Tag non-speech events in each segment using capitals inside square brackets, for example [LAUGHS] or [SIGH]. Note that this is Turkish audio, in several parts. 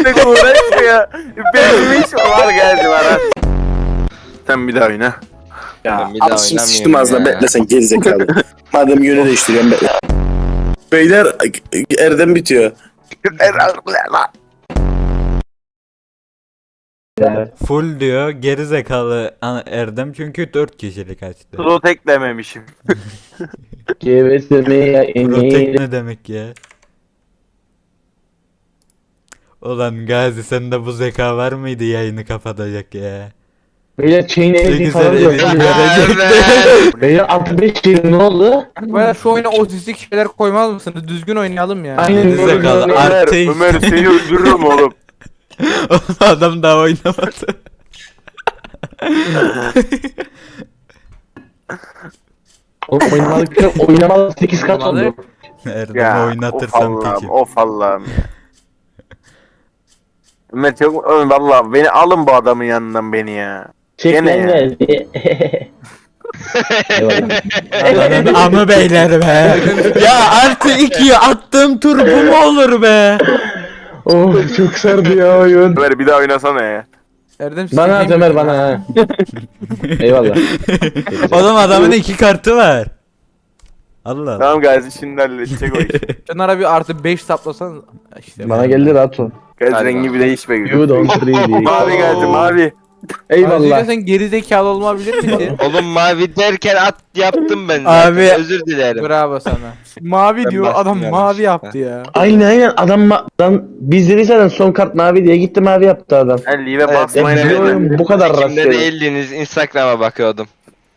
Artık uğraşmıyor. Benim iş var geldi bana. Sen bir daha oyna. Ya bir daha oynamıyorum sıçtım ağzına bekle sen gerizekalı. Madem yönü değiştiriyorum bekle. Beyler Erdem bitiyor. Full diyor geri zekalı Erdem çünkü 4 kişilik açtı. Slot eklememişim. [LAUGHS] Rotek ne demek ya? Ulan Gazi sende bu zeka var mıydı yayını kapatacak ya? Beyler chain güzel falan evini yok. görecekti. Beyler 65 şey ne oldu? Böyle şu oyuna otistik şeyler koymaz mısınız? Düzgün oynayalım ya. Aynen böyle zekalı. Ömer, Ömer seni öldürürüm [LAUGHS] oğlum. Adam daha oynamadı. Oğlum oynamadık oynamadık 8 kat oldu. Of oynatırsam Allah'ım, peki. of Allah'ım ya. Ömer çok Ömer valla beni alın bu adamın yanından beni ya. Çek Gene ya. geldi. [LAUGHS] Eyvallah. Ananın amı beyler be. ya artı 2'ye attığım tur bu mu olur be? oh çok sardı ya oyun. Ömer bir daha oynasana ya. Erdem Bana at. Ömer bana ha. Eyvallah. [LAUGHS] Oğlum adamın iki kartı var. Allah Allah. Tamam Gazi şimdi halledecek o işi. Şunlara bir artı 5 saplasan işte. Bana geldi rahat ol. Hadi rengi bir değişme You gülüm. don't really. Mavi geldi mavi. Eyvallah. Sen geri zekalı olmayabilir misin? [LAUGHS] Oğlum mavi derken at yaptım ben. Abi- Abi. Özür dilerim. Bravo sana. [LAUGHS] Mavi Ben diyor adam yanlış. mavi yaptı ya. Aynen aynen adam ma- lan biz dedik zaten son kart mavi diye gitti mavi yaptı adam. Ben Lee've Evet, basmayı Ben evet. biliyorum bu kadar rastgele. değildiniz Instagram'a bakıyordum.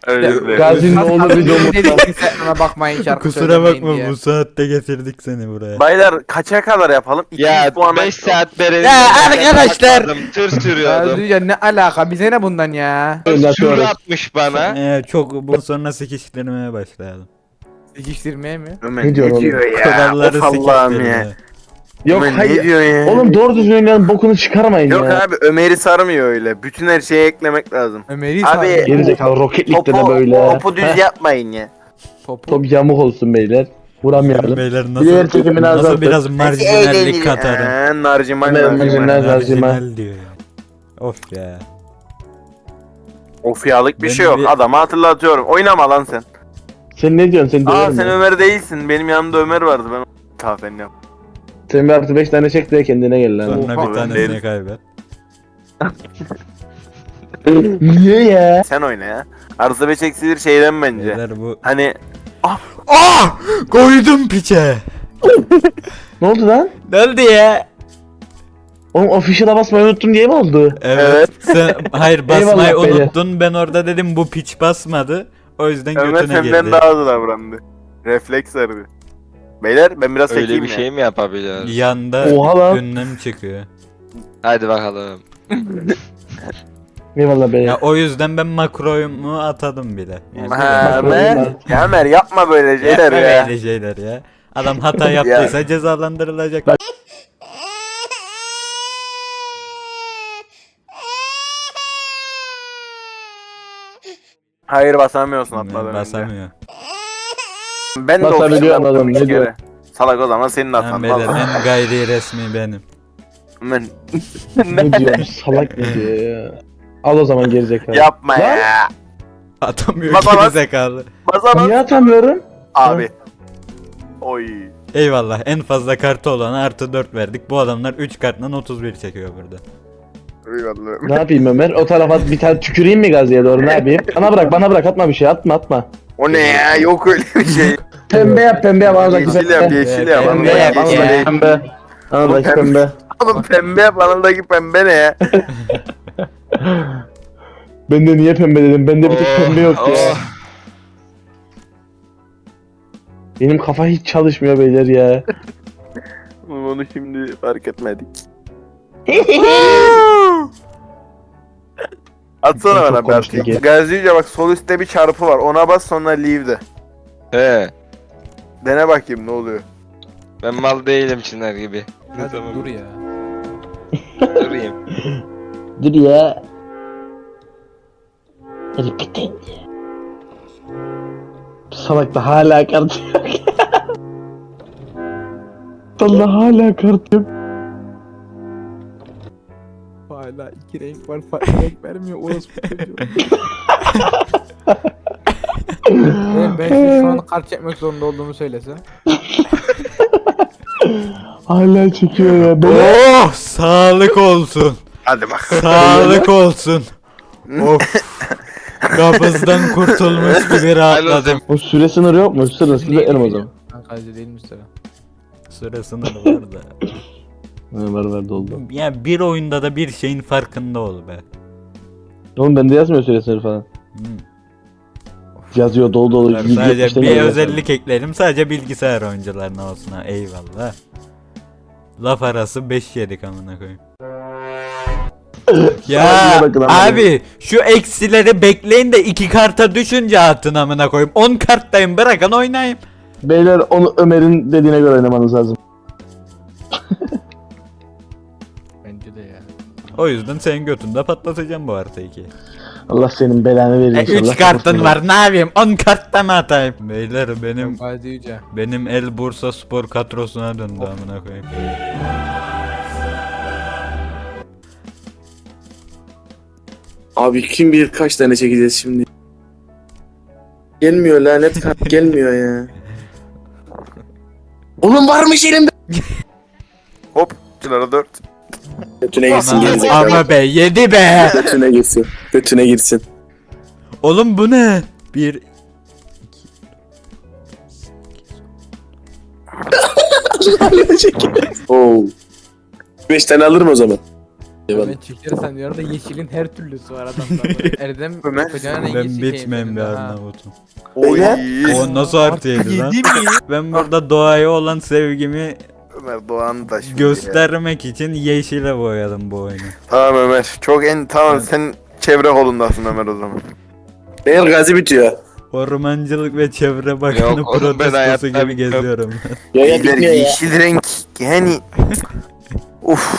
Dilerim. Gazi'nin oğlu. Dedik Instagram'a bakmayın şarkı Kusura bakma diye. bu saatte getirdik seni buraya. Baylar kaça kadar yapalım? 200 Ya puana. 5 saat beri. Ya arkadaşlar! Tır sürüyordum. Ya, ya ne alaka bize ne bundan ya? Şuru atmış bana. Ee, çok bundan sonra sikiştirmeye başlayalım. Sikiştirmeye mi? Ömer Ne diyor ya? Kuralları Of Allah'ım ya. Yok Ömer ne hayır. diyor ya? Oğlum doğru düzgün oynayan bokunu çıkarmayın Yok ya. abi Ömer'i sarmıyor öyle. Bütün her şeyi eklemek lazım. Ömer'i Abi, sardı. Gerizekalı Rocket League'de de Topu, böyle. topu düz Heh, yapmayın ya. Topu. Top yamuk olsun beyler. Vuramayalım. Beyler Diğer nasıl, çekimini nasıl azaltın. biraz marjinallik katarım. Eee narciman Ömer, narciman. marjinal. Marjinal. Marjinal diyor ya. Of ya. Ofyalık bir Ben şey yok. bir- Adamı hatırlatıyorum. Oynama lan sen. Sen ne diyorsun sen Aa döverim sen ya. Ömer değilsin. Benim yanımda Ömer vardı. Ben Tafen yap. Sen bir artı 5 tane çek de kendine gel lan. Sonra bir tanesini kaybet. [LAUGHS] Niye ya? Sen oyna ya. Arıza beş eksilir şeyden bence. Beyler bu... Hani Ah! Koydum piçe. Ne oldu lan? Ne oldu ya? Oğlum official'a basmayı unuttum diye mi oldu? Evet. [LAUGHS] Sen, hayır basmayı Eyvallah beyler. unuttun. Ben orada dedim bu piç basmadı. O yüzden Ömer götüne senden girdi. daha hızlı davrandı. Refleks verdi. Beyler ben biraz Öyle çekeyim bir ya. şey mi yapabiliyoruz? Yanda Oha lan. ünlem çıkıyor. Hadi bakalım. Eyvallah be. Ya o yüzden ben makroyu atadım bile. Yani Ha, Ömer. oyunlar. Ya Ömer yapma böyle şeyler Yapma ya. böyle şeyler ya. Adam hata yaptıysa cezalandırılacak. Hayır basamıyorsun önce. Basamıyor. Ben de Basabiliyor ofisinde anladım, ne diyor? Salak o zaman senin Ben hatan. beyler vallahi. en gayri resmi benim. Ben... ne diyor? Salak ne diyor ya? Al o zaman gerizekalı. Yapma Lan. ya. Atamıyor bas. geri zekalı. Basamaz. Niye atamıyorum? Abi. Oy. Eyvallah en fazla kartı olana artı 4 verdik. Bu adamlar 3 kartla 31 çekiyor burada. Eyvallah. Ne yapayım Ömer? O tarafa bir tane tüküreyim mi Gazi'ye doğru ne yapayım? Bana bırak bana bırak atma bir şey atma atma. O ne ya? Yok öyle bir şey. [LAUGHS] Pembe yap pembe yap bana da Yeşil yap, yeşil yap. Pembe yap, Bana da pembe. Bana da pembe. Oğlum pembe yap, anadaki pembe ne ya? [LAUGHS] Ben de niye pembe dedim? Bende bir tek pembe yok ya. Oh. Benim kafa hiç çalışmıyor beyler ya. Onu şimdi fark etmedik. [LAUGHS] Atsana Çok bana ya. Gazice bak sol üstte bir çarpı var. Ona bas sonra leave de. He. Dene bakayım ne oluyor. Ben mal değilim Çınar gibi. Hadi Tamam. dur ya. Durayım. [LAUGHS] Dur ya. Repeat Salak da hala kart yok. [LAUGHS] Allah hala kart yok. Hala iki renk var farklı renk vermiyor orospu çocuğu. [LAUGHS] ben, ben şimdi şu an kart çekmek zorunda olduğumu söylese. Hala çekiyor ya. Beyler, Oh sağlık olsun. Hadi bak. Sağlık [LAUGHS] olsun. of. Kabızdan kurtulmuş gibi rahatladım. o süre sınırı yok mu? Sırası beklerim o zaman. Kancı değil mi sıra? Süre sınırı var da. Var var doldu. Ya bir oyunda da bir şeyin farkında ol be. Oğlum bende yazmıyor süre sınırı falan. Hmm. Yazıyor dolu dolu. Yüz sadece bir özellik ekledim. Sadece bilgisayar oyuncularına olsun ha. Eyvallah. Laf arası 5 yedik amına koyayım. [LAUGHS] ya abi şu eksileri bekleyin de iki karta düşünce atın amına koyayım. 10 karttayım bırakın oynayayım. Beyler onu Ömer'in dediğine göre oynamanız lazım. [LAUGHS] O yüzden senin götünde patlatacağım bu artı 2. Allah senin belanı verir E, inşallah. 3 kartın var ne yapayım 10 kartta mı atayım? Beyler benim Yüce. benim el Bursa spor kadrosuna döndü amına koyayım. Abi kim bilir kaç tane çekeceğiz şimdi. Gelmiyor lanet kart [LAUGHS] gelmiyor ya. Oğlum varmış elimde. Hop. Çınar'a dört. Götüne girsin gerizekalı. ama be 7 be. Götüne girsin. Götüne girsin. Oğlum bu ne? Bir Oo. 5 tane alırım o zaman. Eyvallah. Ben çekersen diyorum da yeşilin her türlüsü var adamda. [LAUGHS] Erdem Ömer, en ben iyisi bitmem bir. Arnavut'um. Oy. O nasıl artı yedi lan? Ben burada doğaya olan sevgimi Ömer Doğan'ı da şimdi göstermek için yeşile boyadım bu oyunu. Tamam Ömer. Çok en tamam sen çevre kolundasın Ömer o zaman. Beyler gazi bitiyor. Ormancılık ve Çevre Bakanı Yok protestosu gibi geziyorum. Ya [LAUGHS] ya Beyler ya. yeşil renk yani. [LAUGHS] Uf.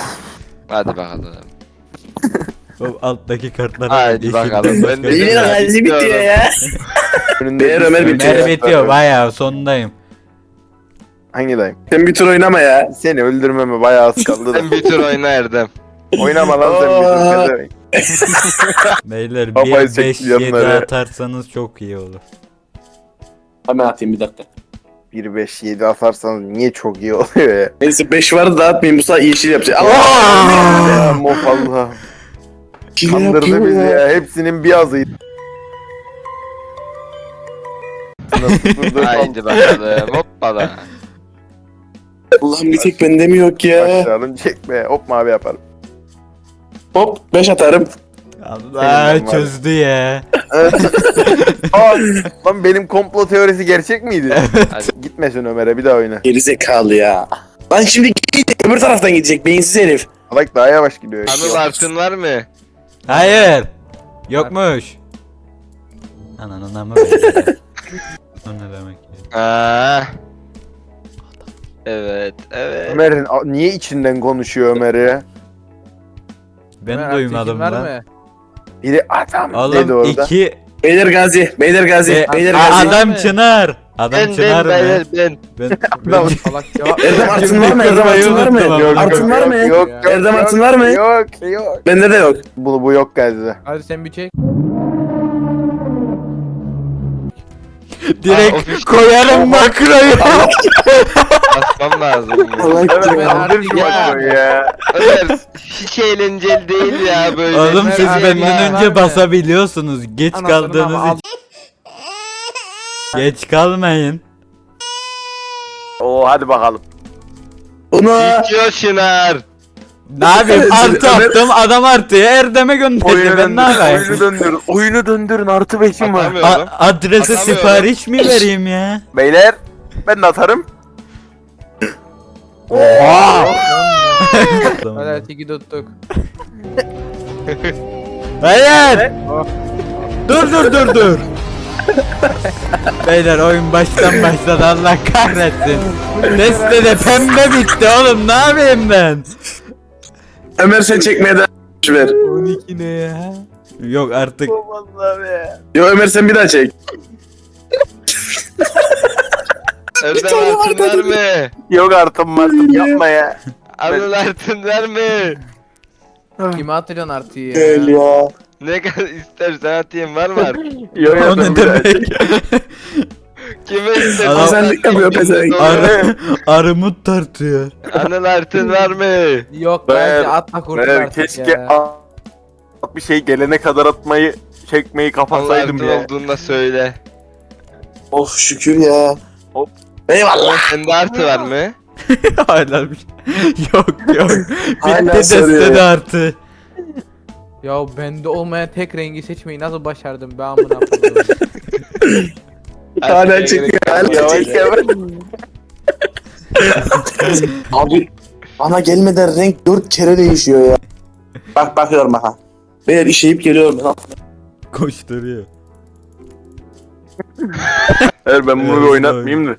Hadi bakalım. o alttaki kartlar Haydi yeşilden bakalım, ben de- şey yok. gazi bitiyor ya. Ömer sürü bitiyor. Ömer bitiyor bayağı sondayım. Hangi dayım? Sen bir tur oynama ya. Seni öldürmeme bayağı az kaldı da. Sen bir tur oyna Erdem. Oynama lan sen bir tur. [LAUGHS] Beyler Kafayı 1 5 çekti 7 yanları. atarsanız çok iyi olur. Hemen atayım bir dakika. 1 5 7 atarsanız niye çok iyi oluyor ya? Neyse 5 vardı dağıtmayayım bu sefer yeşil yapacak. Allah! Ya mof Allah. Hile Kandırdı yapıyor bizi ya. ya. Hepsinin bir azıydı. Nasıl durdu? Haydi bakalım. Hoppala. Allah'ım bir tek bende mi yok ya? Başlayalım çekme. Hop mavi yaparım. Hop 5 atarım. Allah Senin var. çözdü ya. [LAUGHS] Aa, lan benim komplo teorisi gerçek miydi? Hadi gitmesin Ömer'e bir daha oyna. Gerizekalı ya. Lan şimdi gidecek öbür taraftan gidecek beyinsiz herif. Bak daha yavaş gidiyor. Anıl artın var mı? Hayır. Yokmuş. Ananın be. O ne demek ya? Aa. Evet, evet. Ömer'in a- niye içinden konuşuyor Ömer'i? Ben Ömer, duymadım lan. var mı? Biri adam dedi Oğlum orada. iki Beyler gazi, beyler gazi, E, beyler gazi. adam çınar. Adam Ben, çınar ben, ben, ben. [LAUGHS] Ben, Adam- Salak cevap. Erdem artın var mı? Erdem artın var mı? Yok, yok, Artın var mı? Yok, yok, Erdem artın var mı? Yok yok. Bende de yok. Bu, bu yok galiba. Hadi sen bir çek. Aa, direkt ofis- koyarım makroyu. [LAUGHS] Basmam lazım. ya. Allah Ömer ben ya. kaldır şu Ya. Ömer hiç eğlenceli değil ya böyle. Oğlum Ömer siz abi benden ya. önce basabiliyorsunuz. Geç Anasını kaldığınız için. Geç kalmayın. Oo hadi bakalım. Ona Bitiyor Şınar. Ne yapayım? [LAUGHS] Artı Ömer- attım adam artıyor. Erdem'e gönderdi. Oyunu Ben ne yapayım? oyunu döndürün. Oyunu döndürün artı beşim var. Atamıyorum. A- adresi Atamıyorum. sipariş mi vereyim ya? Beyler ben de atarım. Hadi Ertekin tuttuk. Hayır. dur dur dur dur. Beyler oyun baştan başladı Allah kahretsin. Destede pembe bitti oğlum ne yapayım ben? Ömer sen çekmeye et, ver. 12 ne ya? Yok artık. Yo Ömer sen bir daha çek. Erdem artın verme. Yok artım artım yapma ya. Anıl artın verme. Kime atacaksın artığı ya? Gel ya. Ne kadar istersen atayım var mı artık? Yo yo O ne demek? [LAUGHS] Kime istersen Adam- Pazarlık yapıyor pezevenk. Ar armut tartıyor. Anıl artın var mı? Yok Ben- bence atma kurtul Ben artık keşke ya. at bir şey gelene kadar atmayı çekmeyi Anıl kapatsaydım artın ya. olduğunda söyle. Oh şükür ya. Eyvallah. Sende artı var mı? [LAUGHS] Hala bir Yok yok. [LAUGHS] Hala Bitti soruyor destede ya. artı. Ya bende olmayan tek rengi seçmeyi nasıl başardım ben amına koyayım. [LAUGHS] Hala çekiyor. Hala çekiyor. Abi bana gelmeden renk dört kere değişiyor ya. Bak bakıyorum ha. Beyler işeyip geliyorum. Ha. Koşturuyor. Hayır ben bunu Evet, bir oynatmayayım da.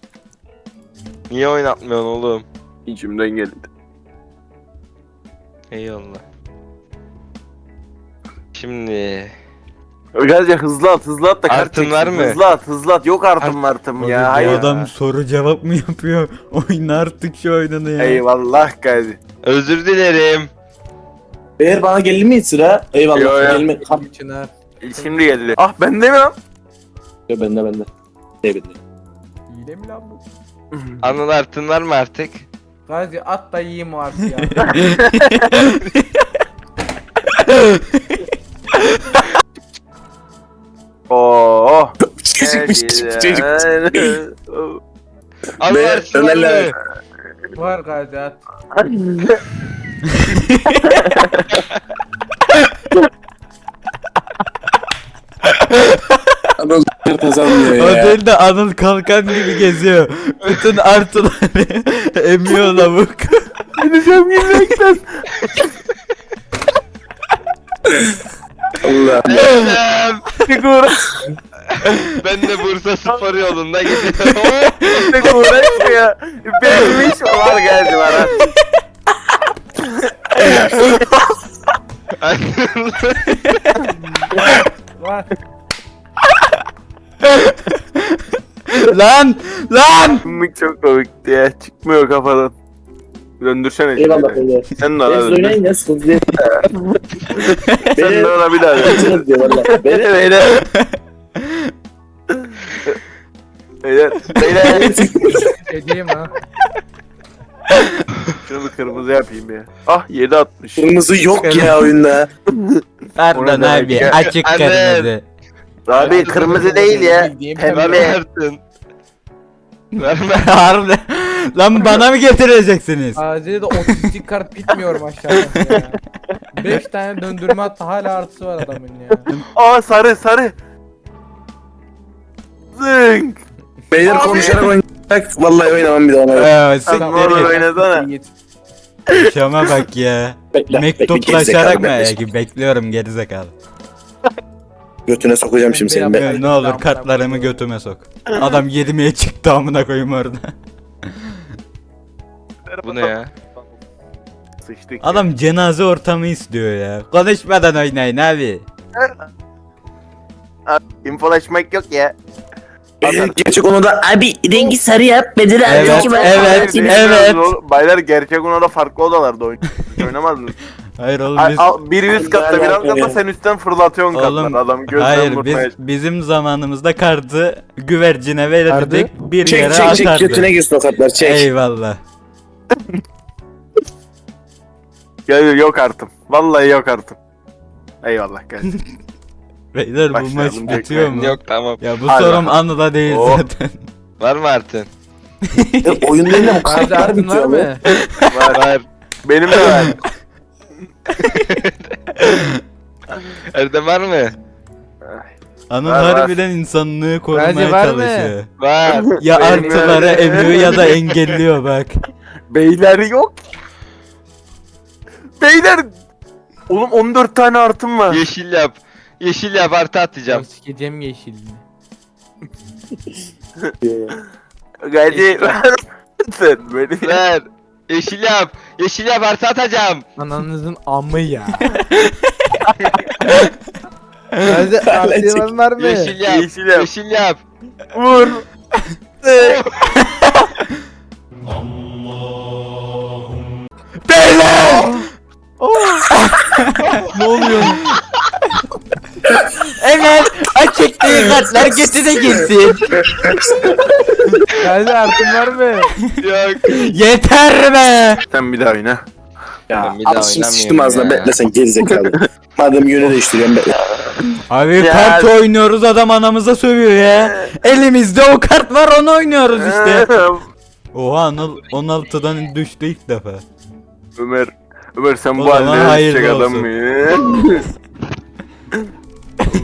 Niye oynatmıyorsun oğlum? İçimden geldi. Eyvallah. Şimdi Gazca hızlı at hızlı at da kart çeksin. var mı? Hızlı at hızlı at. Yok artım artım ya. bu Hayır. adam soru cevap mı yapıyor? [LAUGHS] Oyna artık şu oyununu ya. Eyvallah Gazi. özür dilerim. Beyler bana geldi mi sıra? Eyvallah. Yo, yo. Gelme. Ha, Çınar. Şimdi geldi. Ah bende mi lan? yo, bende bende. Ne bende? Hile mi lan bu? Anıl artın var mı artık? Gazi at da yiyeyim o artı ya. [LAUGHS] Oo. Küçük çocuk. Anıl Be- mı? Var Gazi at. [LAUGHS] kazanmıyor O ya. değil de Anıl kalkan gibi geziyor. Bütün artıları [LAUGHS] emiyor lavuk. Gideceğim gülmekten. Allah. Tek uğraş. ben de Bursa Spor yolunda gidiyorum. Uğraşma ya. Benim iş var geldi bana. Var. [LAUGHS] lan! Lan! Mık çok komikti ya. Çıkmıyor kafadan. Döndürsene. Eyvallah şimdi. beyler. Sen de ona Biz döndür. oynayın ya sıkıntı değil. [LAUGHS] Sen de ona bir daha döndür. Kaçınız diyor valla. [LAUGHS] Beyler. Beyler beyler. Beyler. Beyler. Dediğim ha. Şunu kırmızı yapayım ya. Ah 7 atmış. Kırmızı yok ya oyunda. Pardon Ona da- abi açık Anne. kırmızı. Abi kırmızı değil ya. Pembe. artın. [LAUGHS] Verme. Harbi. Lan bana mı getireceksiniz? Gazi'de de otistik kart bitmiyorum aşağıda [LAUGHS] ya. 5 tane döndürme attı hala artısı var adamın ya. Aa sarı sarı. Zınk. Beyler konuşarak oynayacak. Vallahi oynamam bir daha ona. Ee, siktir git. oynasana. Git. Şama bak ya. Bekle. Mektuplaşarak mı? Bekle, bekliyorum gerizekalı. [LAUGHS] Götüne sokacağım şimdi seni. Ben- Be. Ne olur kartlarımı götüme sok. Adam yedimeye çıktı amına koyayım orada. Bu ne ya? Sıçtık. Adam cenaze ortamı istiyor ya. Konuşmadan oynayın abi. İnfolaşmak yok ya. Beyler gerçek onu da abi rengi sarı yap. Bedir abi. Evet, iki var. evet, Hayır, evet. Baylar gerçek ona da farklı odalarda. [LAUGHS] Oynamaz mı? Hayır oğlum biz... al, biri üst katta bir alt katta sen üstten fırlatıyorsun Oğlum, katları adam gözden Hayır biz, bizim zamanımızda kartı güvercine verirdik bir Çek yere çek çek atardı. götüne girsin o kartlar çek. Eyvallah. [LAUGHS] Gel yok artım. Vallahi yok artım. Eyvallah gel. [LAUGHS] Beyler bu maç bitiyor mu? Yok tamam. Ya bu Hadi sorum anıda değil Oh. zaten. [LAUGHS] Var mı artın? Oyun değil Gazi kartlar bitiyor mu? mı? Var. Var. Benim de var. [LAUGHS] Erdem var mı? Anıl Var, var. harbiden insanlığı korumaya Bence var mı? çalışıyor. Var. Ya Benim artıları öyle. emiyor ya da engelliyor bak. Beyler yok. Beyler. Oğlum 14 tane artım var. Yeşil yap. Yeşil yap artı atacağım. sikeceğim yeşilini. Gazi ver. Sen beni. Ver. Yeşil yap. Yeşil yap artı atacağım. Ananızın amı ya. [LAUGHS] Artı var mı? Yeşil yap. Yeşil yap. Yeşil yap. Vur. Beyler! [LAUGHS] ne oluyor? [LAUGHS] Ömer aç çektiği kartlar götüne girsin. Gazi artın var mı? Yok. Yeter be. Sen bir daha oyna. Ya Ben bir daha al şimdi oynamıyorum sıçtım ağzına ya. bekle sen gerizekalı. Madem yönü değiştiriyorum bekle. Abi Ya. kart oynuyoruz adam anamıza sövüyor ya. Elimizde o kart var onu oynuyoruz işte. [LAUGHS] Oha Anıl 16'dan düştü ilk defa. Ömer. Ömer sen O bu zaman halde hayırlı düşecek adam olsun. mı? [LAUGHS]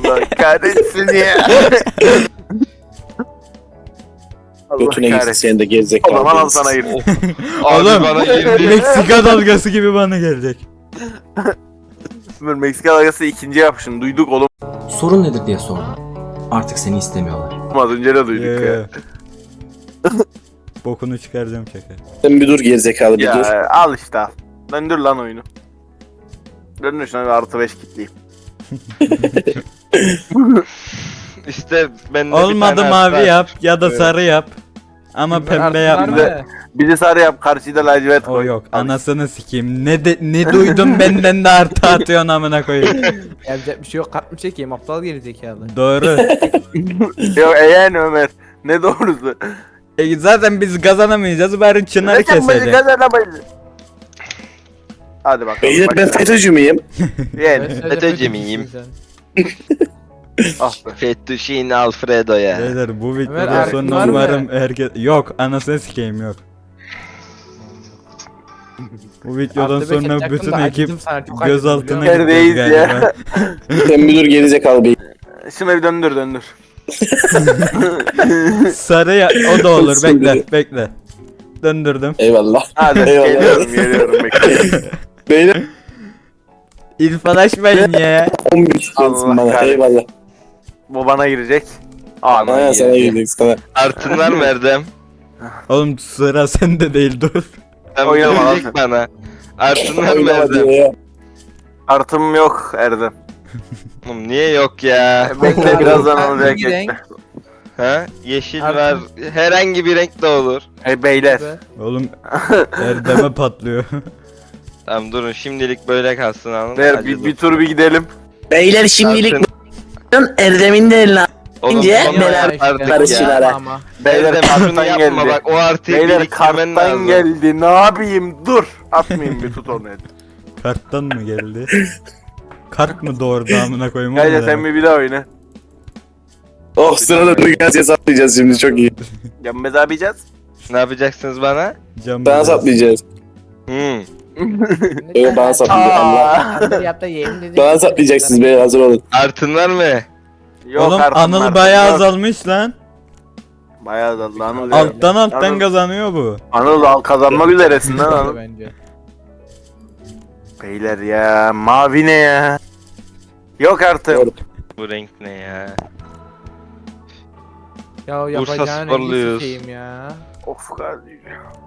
Allah kahretsin ya. [LAUGHS] Allah Götüne gitsin kahretsin. senin de O gerizekalı. zaman al sana girdi. [LAUGHS] Abi Oğlum. bana girdi. Meksika dalgası gibi bana gelecek. Meksika dalgası ikinci yapışın. Duyduk oğlum. Sorun nedir diye sordum. Artık seni istemiyorlar. Az önce de duyduk ya. Ee, [LAUGHS] Bokunu çıkaracağım şaka. Sen bir dur gerizekalı bir dur. Ya al işte al. Döndür lan oyunu. Döndür şuna bir artı 5 kitleyeyim. [LAUGHS] İşte ben de Olmadı bir tane mavi hatta- yap ya da sarı yap. Ama pembe yapma. Bizi sarı yap karşıda lacivert O koy. yok. Anasını sikeyim. Ne de, ne duydum benden de artı atıyorsun amına koyayım. [LAUGHS] Yapacak bir şey yok. Kart mı çekeyim? Aptal geri zekalı. Doğru. [LAUGHS] Yok eğen Ömer. Ne doğrusu. E, zaten biz kazanamayacağız bari çınarı Recep bizi keselim. kazanamayız. Hadi bakalım. Beyler ben başla. FETÖ'cü müyüm? [LAUGHS] Yani. FETÖ'cü sen. Ah be. Fettuccine Alfredo ya. Beyler bu Ömer, videodan artın sonra var mı? umarım herkes... Yok anasını sikeyim yok. Bu videodan beş sonra yapacaktım bütün da ekip acıdım sana, çok acıdım gözaltına biliyor musun? gideceğiz Neredeyiz ya? galiba. [LAUGHS] Sen bir dur gerizekalı bey. Şuna bir döndür döndür. [LAUGHS] Sarı ya o da olur bekle bekle. Döndürdüm. Eyvallah. Hadi Eyvallah. geliyorum geliyorum bekle. Beyler İrfalaşmayın ya. 11 gelsin Allah bana. kahretsin. Eyvallah. Bu bana girecek. Aa Bana sana girdik sana. Artınlar mı Erdem? Oğlum sıra sende değil dur. Sen Oynama lan. bana. Artınlar mı Oynama diyor ya. Artım yok Erdem. Oğlum niye yok ya? Bekle birazdan Hangi olacak renk? bekle. Ha? Yeşil Artın. var. Herhangi bir renk de olur. Hey beyler. Oğlum Erdem'e patlıyor. [LAUGHS] Tamam durun şimdilik böyle kalsın anladın Ver bir, bir tur bir gidelim. Beyler şimdilik Erdem'in de eline Oğlum İnce, beraber ya. ha. Ama. Beyler karttan yapma geldi. bak o artıyı Beyler biriktirmen karttan lazım. geldi. Ne yapayım? Dur. Atmayayım bir tut onu. Karttan mı geldi? Kart mı doğurdu amına koyayım Gel oğlum sen ya? bir bir daha oyna. Oh sırada Duygas hesaplayacağız şimdi çok iyi. Yanmaz abiyeceğiz. Ne yapacaksınız bana? Cam Sana biraz. hesaplayacağız. Hmm. Evet bana da yemin dedim. Bana hesaplayacaksınız beyler hazır olun. Artınlar mı? Yok Oğlum Anıl bayağı yok. azalmış lan. Bayağı azaldı Anıl. Alttan alttan Anıl- kazanıyor bu. Anıl al kazanmak üzeresin lan Anıl. Bence. Beyler ya mavi ne ya? Yok artık. Bu renk ne ya? Ya yapacağın sporluyuz. en iyisi ya. Of kardeşim.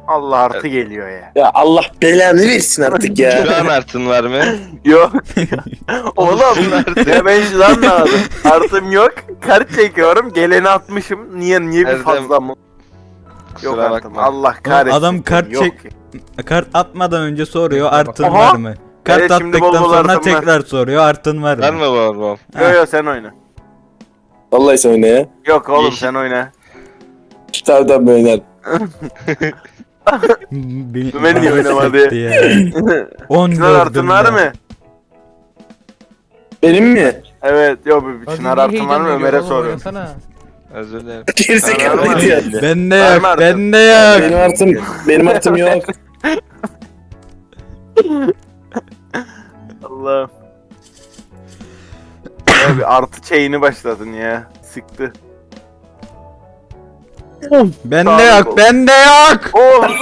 Allah artı geliyor ya. Ya Allah belanı versin artık Şu ya. an artın var mı? [LAUGHS] Yok. Oğlum ya ben şu an anladım. Artım yok. Kart çekiyorum. Geleni atmışım. Niye niye bir Erdem, fazla mı? Yok Kusura artım. bakma. Allah kahretsin. adam kart Yok. çek- Kart atmadan önce soruyor artın Aha. var mı? Kart Evet, şimdi bol attıktan bol sonra artın var. tekrar soruyor artın var Var mı? mı bol bol? Yo yo sen oyna. Vallahi sen oyna ya. Yok oğlum Yeşil. sen oyna. Tamam tamam oynar. Bil- Ömer niye oynamadı? ya. [LAUGHS] 14'üm Çınar artın var ben. mı? Benim mi? Evet. Yok bir Çınar artın var mı Ömer'e soruyorum. Özür dilerim. [LAUGHS] Gerizekalı Tamam, ya. Bende Var yok, mı artın? bende yok. Benim artım, benim artım yok. [LAUGHS] Allah. Abi artı chain'i başladın ya. Sıktı. Bende Sağ ol. yok, bende yok. Oğlum.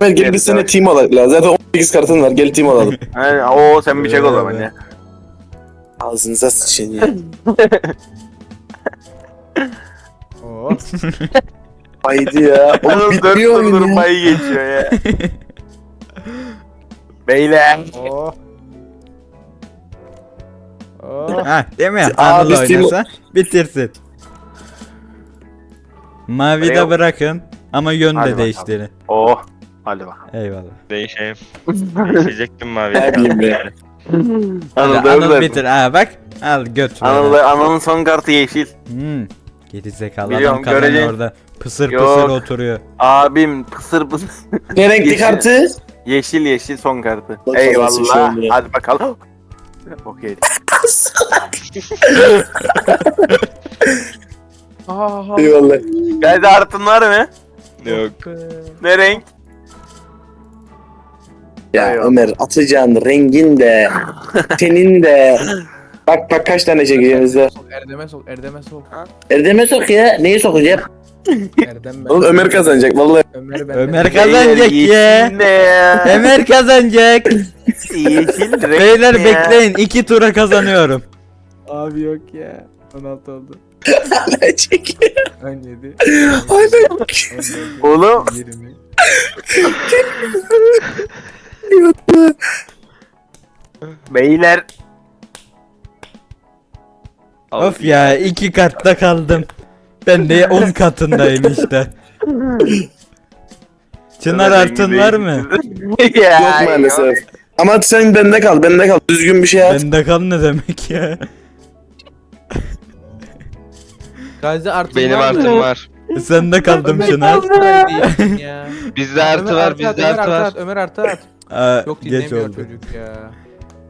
Ben gel biz seninle team olalım. la. Zaten 18 kartın var. Gel team olalım. He, [LAUGHS] o sen bir çek o zaman ya. Ağzınıza sıçın ya. Oo. [LAUGHS] Haydi ya. Oğlum Anıl dört bitmiyor oyun ya. durmayı geçiyor ya. [LAUGHS] Beyler. Oo. Oo. Ha, değil mi? Aa, Anıl oynasa bitirsin. Mavi de bırakın ama yön de değiştirin. Oh. Hadi bak. Eyvallah. Değişeyim. [LAUGHS] Değişecektim mavi. Anıl Anıl bitir. Ha bak. Al göt. Anıl Anıl'ın son kartı yeşil. Hmm. Geri zekalı Biliyorum, adam görecek. orada. Pısır Yok. pısır oturuyor. Abim pısır pısır. Ne renkli kartı? Yeşil yeşil son kartı. Bakalım Eyvallah. şöyle. Hadi bakalım. [LAUGHS] Okey. Eyvallah. Geldi artın var mı? Yok. Ne renk? Ya Eyvallah. Ömer atacağın rengin de senin de Bak bak kaç tane çekeceğimiz var. Sok, Erdem'e sok, Erdem'e sok. Erdem'e sok ya. Neyi sokacak? Ben. Oğlum Ömer kazanacak vallahi. Ömer ben. Ömer kazanacak ya. Ömer kazanacak. Yeşil renk Beyler ya? bekleyin. iki tura kazanıyorum. Abi yok ya. 16 oldu. Çek. 17. Hala 14, Oğlum 20. beyler Of ya iki kartta kaldım. Ben de 10 katındayım işte. Çınar artın var mı? [LAUGHS] ya, Yok maalesef. Ama sen bende kal, bende kal. Düzgün bir şey at. Bende kal ne demek ya? Gazi artı Benim var mı? artım var. Sende kaldım Çınar. değilsin ya. [LAUGHS] Bizde artı Ömer var, bizde Ömer artı var. Ömer artı at. Aa, Yok geç dinlemiyor oldu. çocuk ya.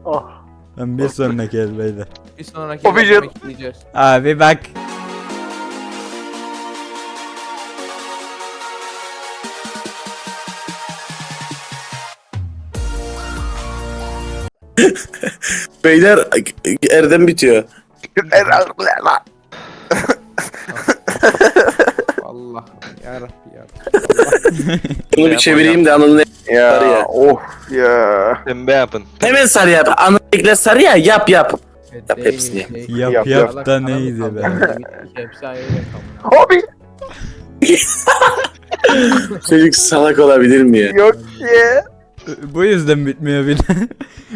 Oh. Ben bir sonraki el beyler. Bir sonraki O bir. Abi bak. [LAUGHS] Beyler Erdem bitiyor. Allah yarabbi ya. Bunu bir çevireyim de Sarı ya ya. of ya. Pembe yapın. Hemen sarı yap. Anıl ekle sarı ya yap yap. Evet, Yap hepsini. Yap Yap, yap, da sana neydi be. Hobi [LAUGHS] Çocuk salak olabilir mi ya? yok ya. Bu yüzden bitmiyor bile.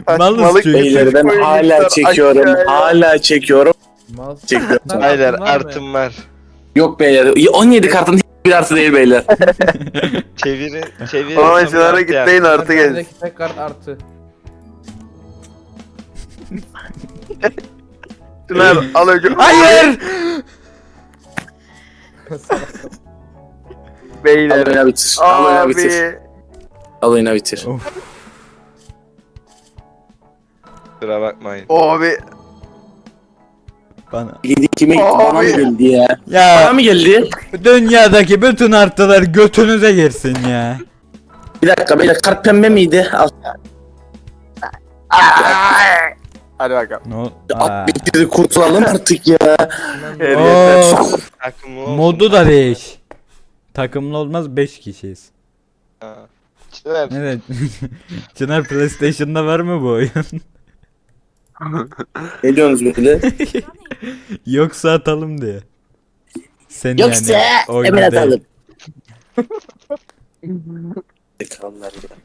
Saçmalık Malız çünkü. Beyler ben hala çekiyorum. Hala çekiyorum. Mal. [LAUGHS] Çekiyorum. Beyler artın var mı? artım var. Yok beyler. 17 kartın hiçbir artı değil beyler. Çevirin, çevirin. Çınar'a artı gitmeyin artı gel. Bendeki tek kart artı. [LAUGHS] Çınar al öcü. Hayır. [LAUGHS] Al Beyler. oyna bitir. Al oyna bitir. Abi. Al oyna bitir. Kusura bakmayın. Abi. Bana. 7 kime gitti? Bana mı Abi. geldi ya? Bana Ya mı geldi? dünyadaki bütün artılar götünüze girsin ya. Bir dakika beyler kart pembe miydi? Al. Hadi bakalım. No. At bitirdi kurtulalım artık ya. Evet. Olsun. modu da değiş. Takımlı olmaz 5 kişiyiz. Ha. Çınar. Evet. [LAUGHS] Çınar PlayStation'da var mı bu oyun? [LAUGHS] Ne diyorsunuz böyle? [LAUGHS] Yoksa atalım diye. Sen Yoksa yani oyunda hemen değil. atalım. Ekranlar ya.